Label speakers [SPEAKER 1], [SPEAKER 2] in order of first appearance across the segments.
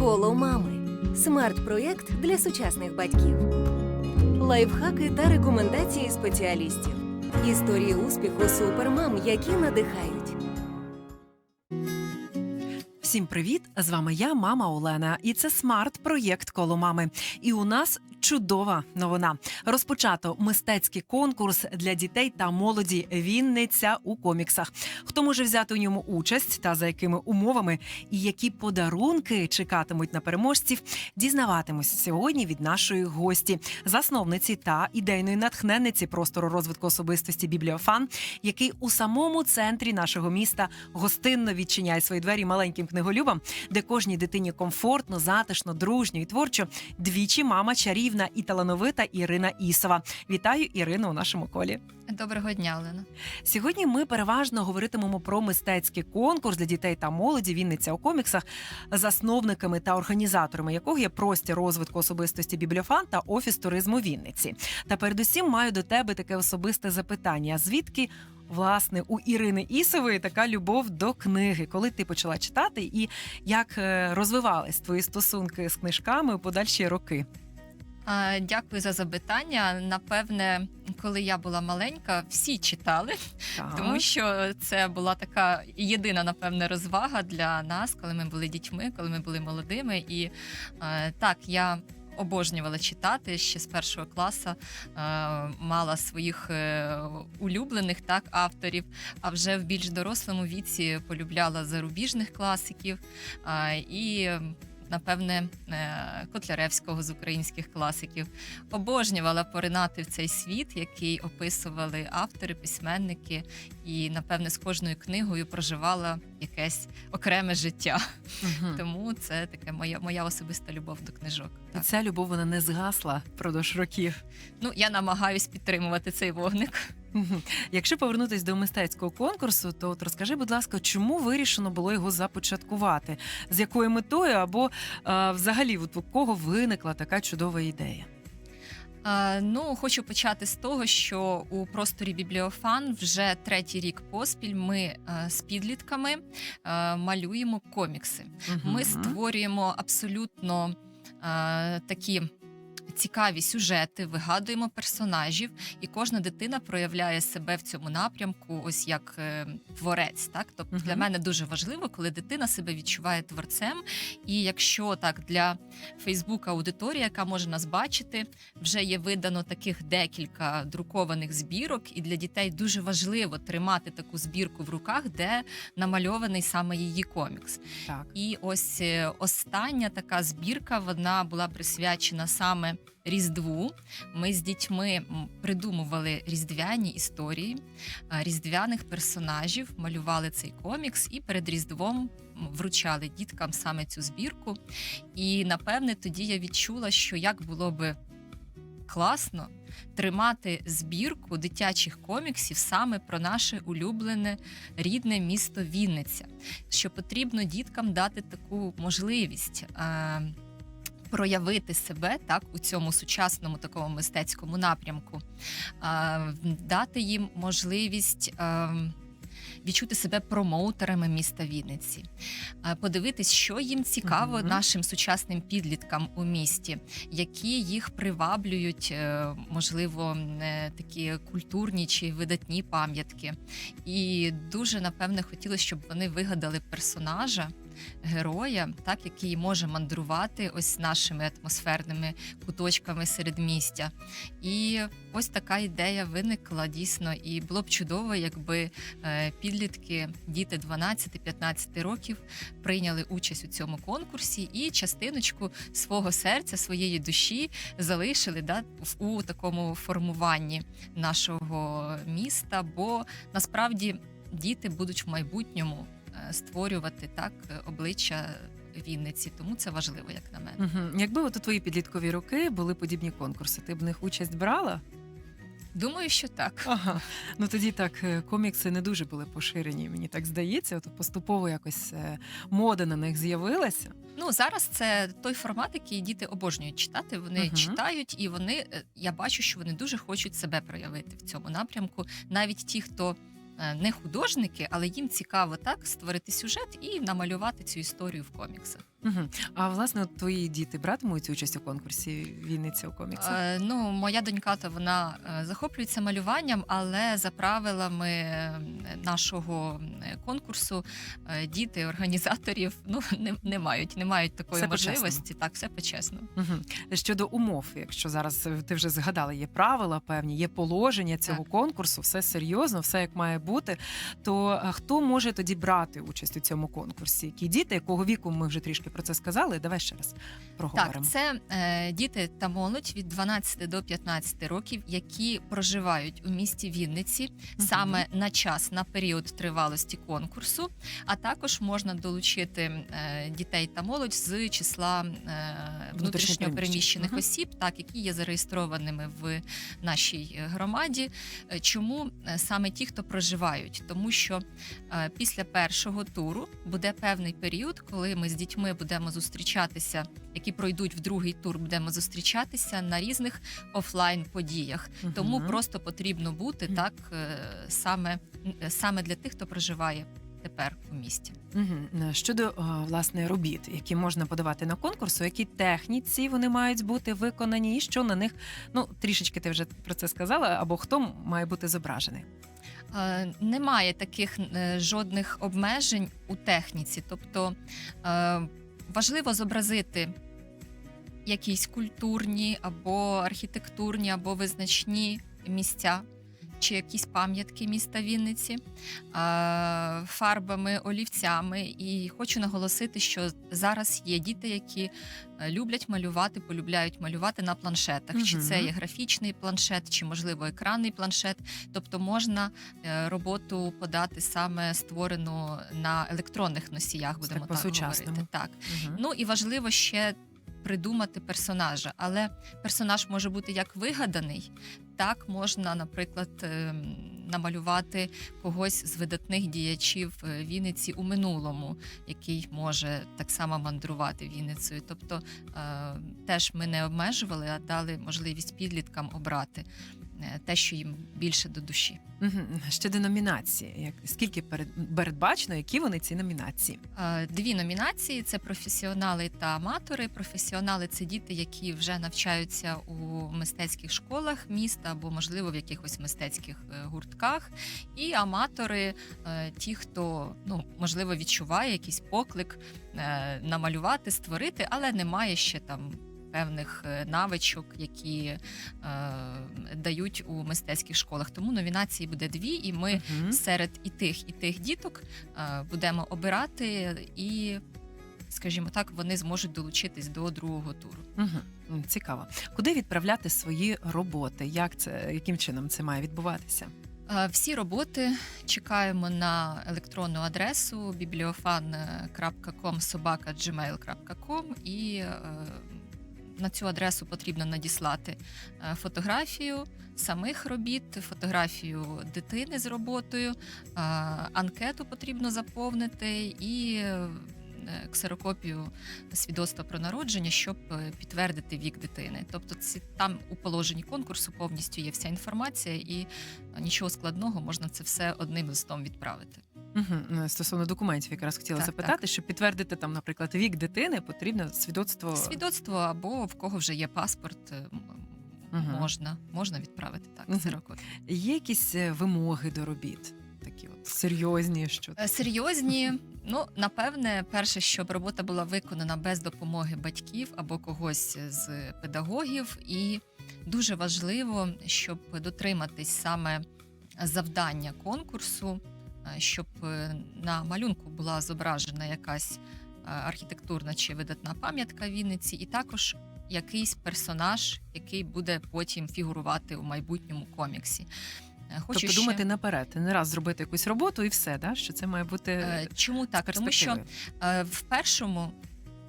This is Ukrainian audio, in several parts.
[SPEAKER 1] Коло мами. Смарт-проєкт для сучасних батьків. Лайфхаки та рекомендації спеціалістів. Історії успіху супермам, які надихають.
[SPEAKER 2] Всім привіт! З вами я, мама Олена, і це смарт-проєкт коло мами. І у нас чудова новина. Розпочато мистецький конкурс для дітей та молоді Вінниця у коміксах. Хто може взяти у ньому участь та за якими умовами і які подарунки чекатимуть на переможців, дізнаватимось сьогодні від нашої гості, засновниці та ідейної натхненниці простору розвитку особистості Бібліофан, який у самому центрі нашого міста гостинно відчиняє свої двері маленьким книголюбам, де кожній дитині комфортно, затишно, дружньо і творчо. Двічі мама чарівна і талановита Ірина Ісова. Вітаю Ірину у нашому колі.
[SPEAKER 3] Доброго дня, Олена.
[SPEAKER 2] Сьогодні ми переважно говоритимемо про мистецький конкурс для дітей та молоді Вінниця у коміксах, засновниками та організаторами якого є простір розвитку особистості бібліофан та офіс туризму Вінниці. Та передусім маю до тебе таке особисте запитання: звідки власне у Ірини Ісової така любов до книги, коли ти почала читати, і як е, розвивались твої стосунки з книжками у подальші роки?
[SPEAKER 3] Дякую за запитання. Напевне, коли я була маленька, всі читали,
[SPEAKER 2] Так.
[SPEAKER 3] тому що це була така єдина, напевне, розвага для нас, коли ми були дітьми, коли ми були молодими. І е, так, я. Обожнювала читати ще з першого класу, е, мала своїх е, улюблених так авторів. А вже в більш дорослому віці полюбляла зарубіжних класиків і напевне, е, Котляревського з українських класиків. Обожнювала поринати в цей світ, який описували автори, письменники, і, напевне, з кожною книгою проживала якесь окреме життя.
[SPEAKER 2] Мгм.
[SPEAKER 3] Тому це таке моя, моя особиста любов до книжок.
[SPEAKER 2] І
[SPEAKER 3] Так.
[SPEAKER 2] ця любов вона не згасла впродовж років.
[SPEAKER 3] Ну, я намагаюсь підтримувати цей вогник.
[SPEAKER 2] Мгм. Якщо повернутись до мистецького конкурсу, то от розкажи, будь ласка, чому вирішено було його започаткувати? З якою метою або е, взагалі от у кого виникла така чудова ідея?
[SPEAKER 3] А, ну, хочу почати з того, що у просторі Бібліофан вже третій рік поспіль ми е, з підлітками е, малюємо комікси. Ми
[SPEAKER 2] Мгм.
[SPEAKER 3] створюємо абсолютно е, такі. Цікаві сюжети, вигадуємо персонажів, і кожна дитина проявляє себе в цьому напрямку, ось як е, творець. Так, тобто для мене дуже важливо, коли дитина себе відчуває творцем. І якщо так для Фейсбука аудиторія, яка може нас бачити, вже є видано таких декілька друкованих збірок, і для дітей дуже важливо тримати таку збірку в руках, де намальований саме її комікс.
[SPEAKER 2] Так.
[SPEAKER 3] І ось е, остання така збірка вона була присвячена саме Різдву. Ми з дітьми придумували різдвяні історії, різдвяних персонажів, малювали цей комікс і перед Різдвом вручали діткам саме цю збірку. І напевне тоді я відчула, що як було би класно тримати збірку дитячих коміксів саме про наше улюблене рідне місто Вінниця що потрібно діткам дати таку можливість. Проявити себе так у цьому сучасному такому мистецькому напрямку, дати їм можливість відчути себе промоутерами міста Вінниці, подивитись, що їм цікаво
[SPEAKER 2] Мгм.
[SPEAKER 3] нашим сучасним підліткам у місті, які їх приваблюють, е, можливо, е, такі культурні чи видатні пам'ятки. І дуже напевне хотілося, щоб вони вигадали персонажа. Героя, так який може мандрувати ось нашими атмосферними куточками середмістя. І ось така ідея виникла дійсно, і було б чудово, якби е, підлітки, діти 12-15 років, прийняли участь у цьому конкурсі і частиночку свого серця, своєї душі залишили да, у такому формуванні нашого міста. Бо насправді діти будуть в майбутньому створювати так обличчя Вінниці, тому це важливо, як на мене.
[SPEAKER 2] Мгм. Якби от у твої підліткові роки були подібні конкурси, ти б в них участь брала?
[SPEAKER 3] Думаю, що так.
[SPEAKER 2] Ага. Ну тоді так е, комікси не дуже були поширені, мені так здається. От поступово якось е, мода на них з'явилася.
[SPEAKER 3] Ну зараз це той формат, який діти обожнюють читати. Вони
[SPEAKER 2] Мгм.
[SPEAKER 3] читають, і вони е, я бачу, що вони дуже хочуть себе проявити в цьому напрямку. Навіть ті, хто не художники, але їм цікаво так створити сюжет і намалювати цю історію в коміксах.
[SPEAKER 2] Угу. А власне, от твої діти братимуть участь у конкурсі Вінниця у коміксах?
[SPEAKER 3] Е, Ну, моя донька то вона е, захоплюється малюванням, але за правилами е, нашого е, конкурсу е, діти організаторів ну не, не мають, не мають такої
[SPEAKER 2] Все по-чесному.
[SPEAKER 3] можливості. Так, все почесно.
[SPEAKER 2] Угу. Щодо умов, якщо зараз е, ти вже згадала, є правила певні, є положення цього конкурсу, все серйозно, все як має бути. То е, хто може тоді брати участь у цьому конкурсі? Які діти, якого віку ми вже трішки про це сказали? Давай ще раз проговоримо.
[SPEAKER 3] Так, це е, діти та молодь від 12 до 15 років, які проживають у місті Вінниці
[SPEAKER 2] Мгм.
[SPEAKER 3] саме на час, на період тривалості конкурсу. А також можна долучити е, дітей та молодь з числа е, внутрішньо переміщених
[SPEAKER 2] Мгм.
[SPEAKER 3] осіб, так які є зареєстрованими в нашій е, громаді. Е, Чому е, саме ті, хто проживають? Тому що е, після першого туру буде певний період, коли ми з дітьми будемо зустрічатися, які пройдуть в другий тур, будемо зустрічатися на різних офлайн подіях.
[SPEAKER 2] Мгм.
[SPEAKER 3] Тому просто потрібно бути так е, саме, саме для тих, хто проживає тепер у місті.
[SPEAKER 2] Угу. Щодо е, власне робіт, які можна подавати на конкурс, у якій техніці вони мають бути виконані, і що на них ну трішечки ти вже про це сказала, або хто має бути зображений.
[SPEAKER 3] Немає таких жодних обмежень у техніці. Тобто важливо зобразити якісь культурні або архітектурні, або визначні місця. Чи якісь пам'ятки міста Вінниці фарбами, олівцями. І хочу наголосити, що зараз є діти, які е, люблять малювати, полюбляють малювати на планшетах. Чи це є графічний планшет, чи можливо екранний планшет. Тобто можна е, роботу подати саме створену на електронних носіях, будемо
[SPEAKER 2] так
[SPEAKER 3] так говорити. Так.
[SPEAKER 2] Угу.
[SPEAKER 3] Ну і важливо ще придумати персонажа, але персонаж може бути як вигаданий, так можна, наприклад, ем, намалювати когось з видатних діячів е, Вінниці у минулому, який може так само мандрувати Вінницею. Тобто е, теж ми не обмежували, а дали можливість підліткам обрати е, те, що їм більше до душі.
[SPEAKER 2] Угу. Щодо номінації, як скільки перед передбачено, які вони ці номінації?
[SPEAKER 3] Е, Дві номінації: це професіонали та аматори. Професіонали це діти, які вже навчаються у мистецьких школах міста або, можливо, в якихось мистецьких е, гуртках. І аматори е, ті, хто ну можливо відчуває якийсь поклик е, намалювати, створити, але не має ще там. Певних е, навичок, які е, дають у мистецьких школах. Тому номінації буде дві, і ми
[SPEAKER 2] Мгм.
[SPEAKER 3] серед і тих, і тих діток е, будемо обирати, і, скажімо так, вони зможуть долучитись до другого туру.
[SPEAKER 2] Угу. Цікаво. Куди відправляти свої роботи? Як це яким чином це має відбуватися?
[SPEAKER 3] Е, Всі роботи чекаємо на електронну адресу bibliofan.com і е, на цю адресу потрібно надіслати е, фотографію самих робіт, фотографію дитини з роботою, е, анкету потрібно заповнити і е, ксерокопію свідоцтва про народження, щоб підтвердити вік дитини. Тобто, ці там у положенні конкурсу повністю є вся інформація, і нічого складного можна це все одним листом відправити.
[SPEAKER 2] Угу. Стосовно документів, якраз хотіла
[SPEAKER 3] Так,
[SPEAKER 2] запитати, щоб підтвердити там, наприклад, вік дитини, потрібно свідоцтво.
[SPEAKER 3] Свідоцтво або в кого вже є паспорт,
[SPEAKER 2] Мгм.
[SPEAKER 3] можна, можна відправити так.
[SPEAKER 2] Мгм.
[SPEAKER 3] ксерокопію.
[SPEAKER 2] Є якісь е, вимоги до робіт, такі от серйозні, що
[SPEAKER 3] Е, Серйозні, ну напевне, перше, щоб робота була виконана без допомоги батьків або когось з педагогів, і дуже важливо, щоб дотриматись саме завдання конкурсу, щоб е, на малюнку була зображена якась е, архітектурна чи видатна пам'ятка Вінниці, і також якийсь персонаж, який буде потім фігурувати у майбутньому коміксі. Е, Хочу
[SPEAKER 2] тобто
[SPEAKER 3] ще...
[SPEAKER 2] думати наперед, не раз зробити якусь роботу і все, да? що це має бути
[SPEAKER 3] Е, Чому так? Тому що. Е, В першому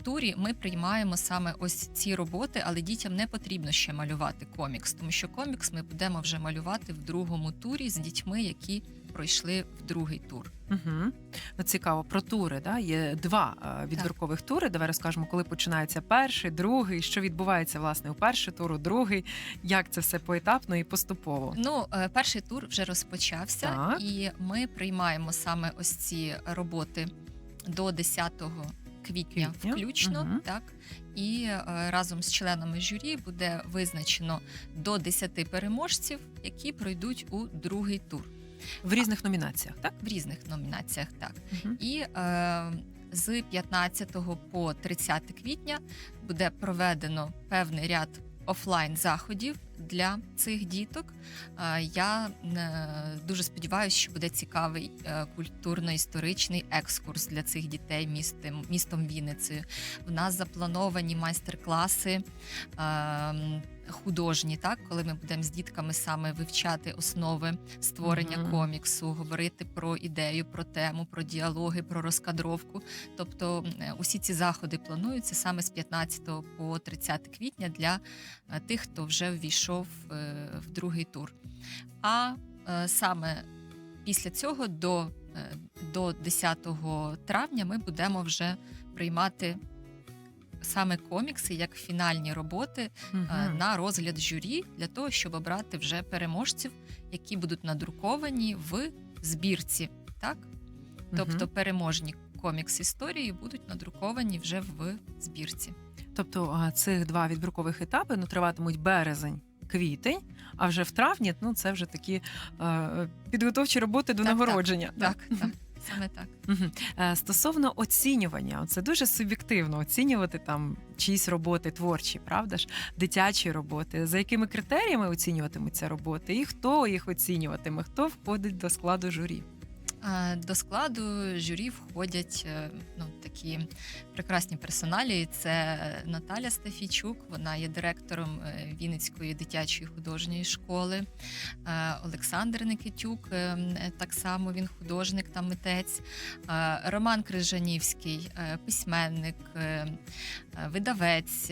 [SPEAKER 3] турі ми приймаємо саме ось ці роботи, але дітям не потрібно ще малювати комікс, тому що комікс ми будемо вже малювати в другому турі з дітьми, які пройшли в другий тур.
[SPEAKER 2] Угу. Ну, цікаво, про тури. Да? Є два е, відбіркових тури. Давай розкажемо, коли починається перший, другий, що відбувається власне у перший тур, у другий, як це все поетапно і поступово.
[SPEAKER 3] Ну, е, перший тур вже розпочався,
[SPEAKER 2] Так.
[SPEAKER 3] і ми приймаємо саме ось ці роботи до 10 квітня,
[SPEAKER 2] Квітня,
[SPEAKER 3] включно,
[SPEAKER 2] мгм.
[SPEAKER 3] так і е, разом з членами журі буде визначено до 10 переможців, які пройдуть у другий тур
[SPEAKER 2] В різних номінаціях, так?
[SPEAKER 3] в різних номінаціях. Так
[SPEAKER 2] Угу.
[SPEAKER 3] і е, з 15 по 30 квітня буде проведено певний ряд офлайн заходів для цих діток. Я е, дуже сподіваюся, що буде цікавий е, культурно-історичний екскурс для цих дітей містом, містом Вінницею. В нас заплановані майстер-класи. Художні, так, коли ми будемо з дітками саме вивчати основи створення
[SPEAKER 2] Мгм.
[SPEAKER 3] коміксу, говорити про ідею, про тему, про діалоги, про розкадровку. Тобто е, усі ці заходи плануються саме з 15 по 30 квітня для тих, хто вже ввійшов е, в другий тур. А е, саме після цього до, е, до 10 травня ми будемо вже приймати. Саме комікси як фінальні роботи
[SPEAKER 2] Мгм.
[SPEAKER 3] на розгляд журі для того, щоб обрати вже переможців, які будуть надруковані в збірці. Так? Тобто переможні комікс історії будуть надруковані вже в збірці.
[SPEAKER 2] Тобто цих два відбіркових етапи ну, триватимуть березень. Квітень, а вже в травні ну це вже такі е, підготовчі роботи до
[SPEAKER 3] Так, так.
[SPEAKER 2] нагородження.
[SPEAKER 3] Так, так, саме так.
[SPEAKER 2] Е, Стосовно оцінювання, це дуже суб'єктивно оцінювати там чиїсь роботи творчі, правда ж, дитячі роботи. За якими критеріями оцінюватимуться роботи, і хто їх оцінюватиме, хто входить до складу журі?
[SPEAKER 3] Е, До складу журі входять е, ну, такі прекрасні персоналі. Це Наталя Стафійчук, вона є директором е, Вінницької дитячої художньої школи. Олександр Никитюк, так само він художник та митець. Роман Крижанівський, письменник, видавець.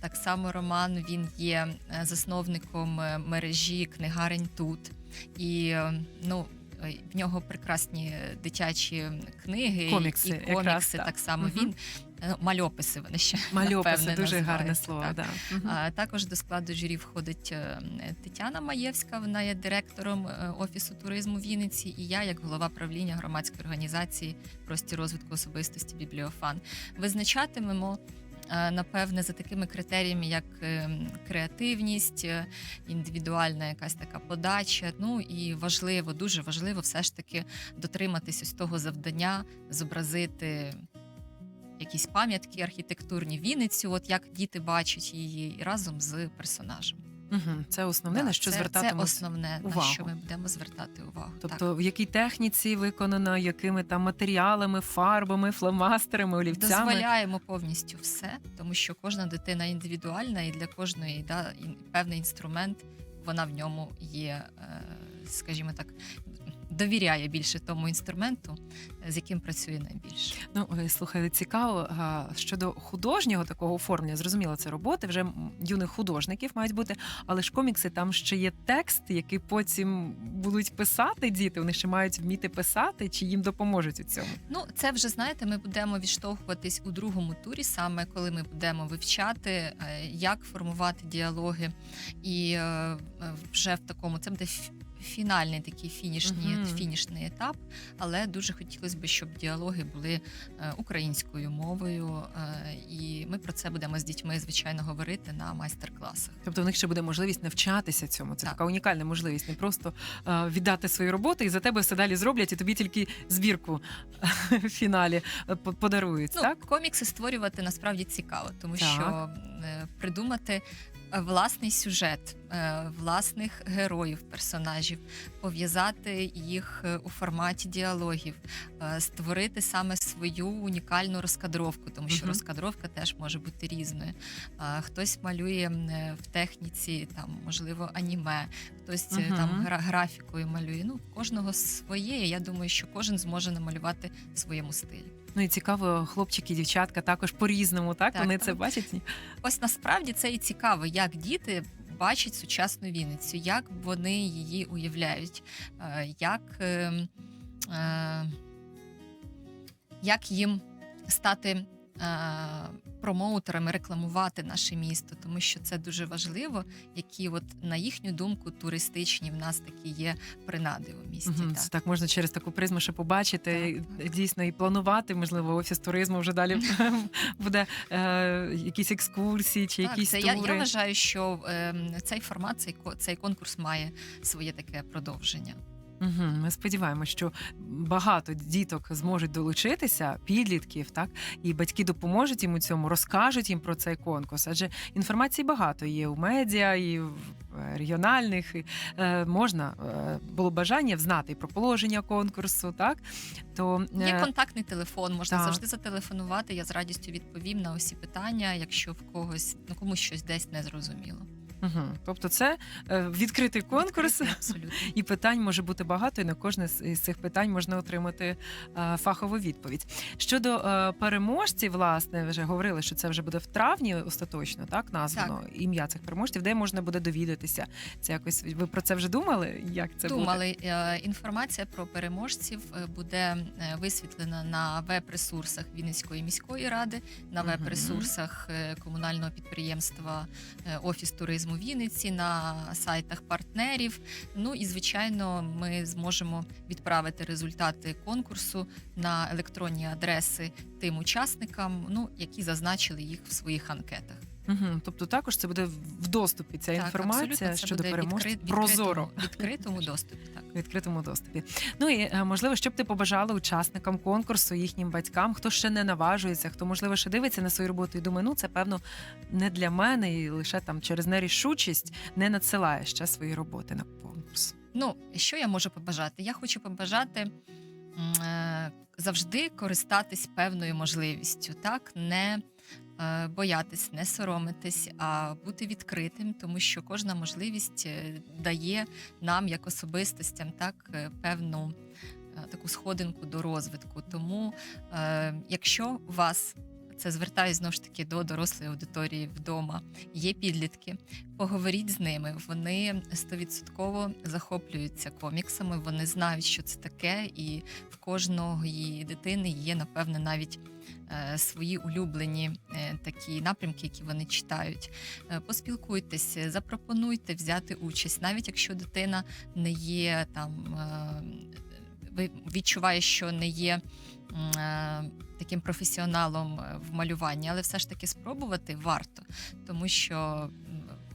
[SPEAKER 3] Так само Роман він є засновником мережі книгарень тут. І ну. В нього прекрасні дитячі книги
[SPEAKER 2] Комікси,
[SPEAKER 3] і
[SPEAKER 2] якраз
[SPEAKER 3] комікси.
[SPEAKER 2] так.
[SPEAKER 3] так само
[SPEAKER 2] Мгм.
[SPEAKER 3] він е, мальописи. Вони ще
[SPEAKER 2] Мальописи
[SPEAKER 3] напевне,
[SPEAKER 2] дуже гарне слово.
[SPEAKER 3] так.
[SPEAKER 2] Да. Мгм.
[SPEAKER 3] А також до складу журі входить е, Тетяна Маєвська. Вона є директором е, офісу туризму Вінниці. І я, як голова правління громадської організації простір розвитку особистості Бібліофан, визначатимемо. Напевне, за такими критеріями, як е, креативність, е, індивідуальна якась така подача. Ну і важливо, дуже важливо, все ж таки дотриматись ось того завдання, зобразити якісь пам'ятки архітектурні Вінницю, от як діти бачать її разом з персонажем.
[SPEAKER 2] Мгм. Це основне,
[SPEAKER 3] Да,
[SPEAKER 2] на що
[SPEAKER 3] це, це
[SPEAKER 2] основне
[SPEAKER 3] основне, на що ми будемо звертати увагу.
[SPEAKER 2] Тобто, в якій техніці виконано, якими там матеріалами, фарбами, фломастерами, олівцями.
[SPEAKER 3] дозволяємо повністю все, тому що кожна дитина індивідуальна, і для кожної да, певний інструмент вона в ньому є, е, скажімо так, довіряє більше тому інструменту, з яким працює найбільше.
[SPEAKER 2] Ну е, слухай, цікаво щодо художнього такого оформлення. Зрозуміло, це роботи вже юних художників мають бути, але ж комікси там ще є текст, який потім будуть писати діти. Вони ще мають вміти писати, чи їм допоможуть у цьому.
[SPEAKER 3] Ну, це вже знаєте, ми будемо відштовхуватись у другому турі, саме коли ми будемо вивчати, е, як формувати діалоги, і е, е, вже в такому це буде фінальний такий фінішний,
[SPEAKER 2] Мгм.
[SPEAKER 3] фінішний етап. Але дуже хотілося б, щоб діалоги були е, українською мовою, е, і ми про це будемо з дітьми звичайно говорити на майстер-класах.
[SPEAKER 2] Тобто в них ще буде можливість навчатися цьому. Це
[SPEAKER 3] Так.
[SPEAKER 2] така унікальна можливість, не просто е, віддати свої роботи, і за тебе все далі зроблять, і тобі тільки збірку в фіналі по- подарують.
[SPEAKER 3] Ну,
[SPEAKER 2] так?
[SPEAKER 3] комікси створювати насправді цікаво, тому
[SPEAKER 2] Так.
[SPEAKER 3] що придумати власний сюжет, е, власних героїв, персонажів, пов'язати їх е, у форматі діалогів, е, створити саме свою унікальну розкадровку, тому що розкадровка теж може бути різною. Хтось малює в техніці, там можливо аніме, хтось там гра- графікою малює. Ну, кожного своє. Я думаю, що кожен зможе намалювати в своєму стилі.
[SPEAKER 2] Ну і цікаво, хлопчики, дівчатка також по-різному, так?
[SPEAKER 3] Так,
[SPEAKER 2] Вони
[SPEAKER 3] так.
[SPEAKER 2] це бачать.
[SPEAKER 3] Ось насправді це і цікаво, як діти бачать сучасну Вінницю, як вони її уявляють, е, як, е, е, як їм стати промоутерами рекламувати наше місто, тому що це дуже важливо, які, от на їхню думку, туристичні в нас такі є принади у місті.
[SPEAKER 2] Мгм,
[SPEAKER 3] Так.
[SPEAKER 2] Так можна через таку призму ще побачити,
[SPEAKER 3] Так, так.
[SPEAKER 2] дійсно і планувати. Можливо, офіс туризму вже далі буде е, якісь екскурсії чи
[SPEAKER 3] Так,
[SPEAKER 2] якісь
[SPEAKER 3] це,
[SPEAKER 2] тури.
[SPEAKER 3] я, я вважаю, що е, цей формат, цей, цей конкурс має своє таке продовження.
[SPEAKER 2] Угу, ми сподіваємося, що багато діток зможуть долучитися, підлітків, так і батьки допоможуть їм у цьому, розкажуть їм про цей конкурс. Адже інформації багато є у медіа, і в е, регіональних. І, е, можна е, було бажання знати і про положення конкурсу, так то
[SPEAKER 3] Є
[SPEAKER 2] е,
[SPEAKER 3] контактний телефон, можна
[SPEAKER 2] так.
[SPEAKER 3] завжди зателефонувати. Я з радістю відповім на усі питання, якщо в когось ну комусь щось десь не зрозуміло.
[SPEAKER 2] Угу. Тобто, це е, відкритий конкурс.
[SPEAKER 3] Абсолютно.
[SPEAKER 2] І питань може бути багато, і на кожне з цих питань можна отримати е, фахову відповідь. Щодо е, переможців, власне, вже говорили, що це вже буде в травні остаточно, так названо ім'я цих переможців, де можна буде довідатися. Це якось ви про це вже думали? Як це буде?
[SPEAKER 3] Думали, Е, інформація про переможців буде висвітлена на веб-ресурсах Вінницької міської ради, на веб-ресурсах комунального підприємства Офіс туризму Вінниці, на сайтах партнерів. Ну і звичайно, ми зможемо відправити результати конкурсу на електронні адреси тим учасникам, ну які зазначили їх в своїх анкетах.
[SPEAKER 2] Угу. Тобто, також це буде в доступі ця
[SPEAKER 3] Так,
[SPEAKER 2] інформація
[SPEAKER 3] це
[SPEAKER 2] щодо переможців
[SPEAKER 3] відкрит-
[SPEAKER 2] прозоро.
[SPEAKER 3] відкритому, відкритому доступі. Так.
[SPEAKER 2] Відкритому доступі. Ну і е, можливо, що б ти побажала учасникам конкурсу, їхнім батькам, хто ще не наважується, хто можливо ще дивиться на свою роботу і думає, ну це певно не для мене, і лише там через нерішучість не надсилає ще свої роботи на конкурс.
[SPEAKER 3] Ну, що я можу побажати? Я хочу побажати е, завжди користатись певною можливістю, так не боятись, не соромитись, а бути відкритим, тому що кожна можливість е, дає нам, як особистостям, так е, певну е, таку сходинку до розвитку. Тому, е, якщо вас це звертаюсь знову ж таки до дорослої аудиторії вдома. Є підлітки, поговоріть з ними. Вони стовідсотково захоплюються коміксами. Вони знають, що це таке, і в кожної дитини є, напевне, навіть е, свої улюблені е, такі напрямки, які вони читають. Е, Поспілкуйтеся, запропонуйте взяти участь, навіть якщо дитина не є там. Е, ви відчуває, що не є е, таким професіоналом е, в малюванні, але все ж таки спробувати варто, тому що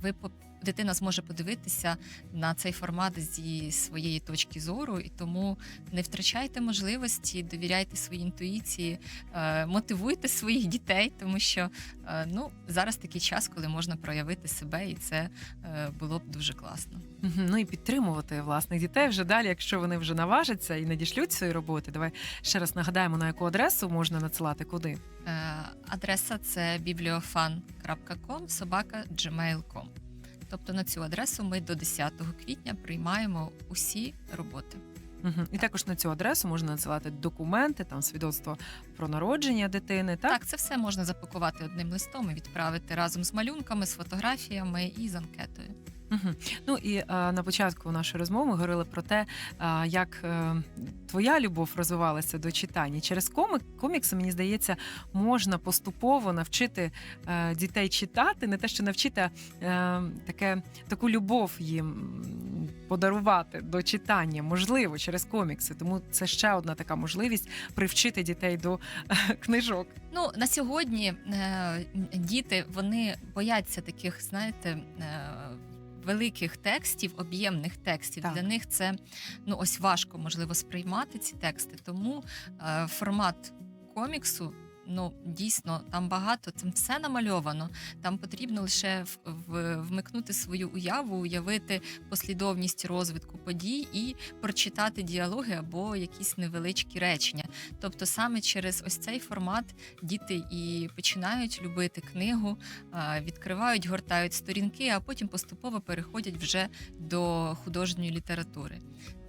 [SPEAKER 3] ви дитина зможе подивитися на цей формат зі своєї точки зору, і тому не втрачайте можливості, довіряйте своїй інтуїції, е, мотивуйте своїх дітей, тому що е, ну зараз такий час, коли можна проявити себе, і це е, було б дуже класно.
[SPEAKER 2] Ну і підтримувати власних дітей вже далі, якщо вони вже наважаться і надішлють свої роботи. Давай ще раз нагадаємо, на яку адресу можна надсилати куди.
[SPEAKER 3] Адреса це bibliofan.com, собака gmail.com. Тобто на цю адресу ми до 10 квітня приймаємо усі роботи.
[SPEAKER 2] Угу. І також на цю адресу можна надсилати документи, там свідоцтво про народження дитини. Так,
[SPEAKER 3] Так, це все можна запакувати одним листом і відправити разом з малюнками, з фотографіями і з анкетою.
[SPEAKER 2] Угу. Ну і а, на початку нашої розмови ми говорили про те, а, як е, твоя любов розвивалася до читання. Через комік, комікси, мені здається, можна поступово навчити е, дітей читати, не те, що навчити, а е, таке, таку любов їм подарувати до читання, можливо, через комікси. Тому це ще одна така можливість привчити дітей до е, книжок.
[SPEAKER 3] Ну на сьогодні е, діти вони бояться таких, знаєте. Е, Великих текстів, об'ємних текстів
[SPEAKER 2] Так.
[SPEAKER 3] для них це ну ось важко можливо сприймати ці тексти. Тому е, формат коміксу ну дійсно там багато, там все намальовано. Там потрібно лише в, в, вмикнути свою уяву, уявити послідовність розвитку подій і прочитати діалоги або якісь невеличкі речення. Тобто, саме через ось цей формат діти і починають любити книгу, відкривають, гортають сторінки, а потім поступово переходять вже до художньої літератури.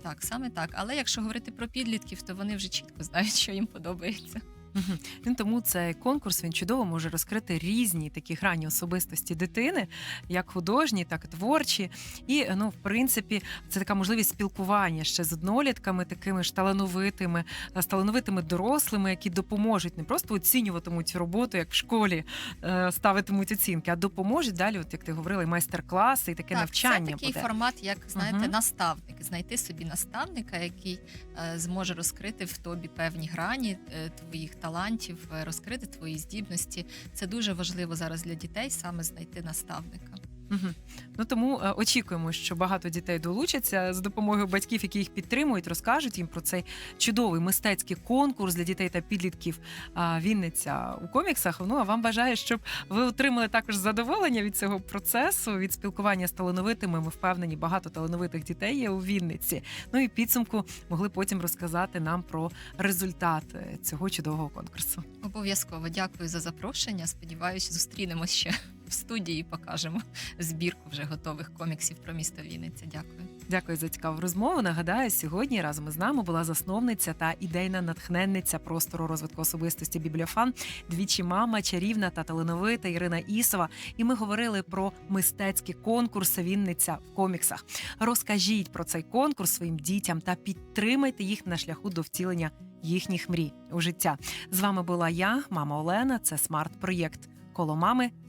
[SPEAKER 3] Так, саме так. Але якщо говорити про підлітків, то вони вже чітко знають, що їм подобається.
[SPEAKER 2] Мгм. Ну, тому цей конкурс він чудово може розкрити різні такі грані особистості дитини, як художні, так і творчі. І ну, в принципі, це така можливість спілкування ще з однолітками, такими ж талановитими, з талановитими дорослими, які допоможуть не просто оцінюватимуть роботу, як в школі е, ставитимуть оцінки, а допоможуть далі, от як ти говорила, і майстер-класи, і таке
[SPEAKER 3] так,
[SPEAKER 2] навчання
[SPEAKER 3] це такий
[SPEAKER 2] буде.
[SPEAKER 3] формат, як знаєте,
[SPEAKER 2] Мгм.
[SPEAKER 3] наставник. Знайти собі наставника, який е, зможе розкрити в тобі певні грані е, твоїх талантів, е, розкрити твої здібності. Це дуже важливо зараз для дітей саме знайти наставника.
[SPEAKER 2] Ну тому е, очікуємо, що багато дітей долучаться з допомогою батьків, які їх підтримують, розкажуть їм про цей чудовий мистецький конкурс для дітей та підлітків Вінниця у коміксах. Ну а вам бажаю, щоб ви отримали також задоволення від цього процесу, від спілкування з талановитими. Ми впевнені, багато талановитих дітей є у Вінниці. Ну і підсумку могли потім розказати нам про результат е, цього чудового конкурсу.
[SPEAKER 3] Обов'язково дякую за запрошення. Сподіваюся, зустрінемось ще в студії. Покажемо збірку вже готових коміксів про місто Вінниця. Дякую.
[SPEAKER 2] Дякую за цікаву розмову. Нагадаю, сьогодні разом із нами була засновниця та ідейна натхненниця простору розвитку особистості Бібліофан, двічі мама, чарівна та талановита Ірина Ісова. І ми говорили про мистецькі конкурси Вінниця в коміксах. Розкажіть про цей конкурс своїм дітям та підтримайте їх на шляху до втілення їхніх мрій у життя. З вами була я, мама Олена. Це смарт-проєкт коло мами.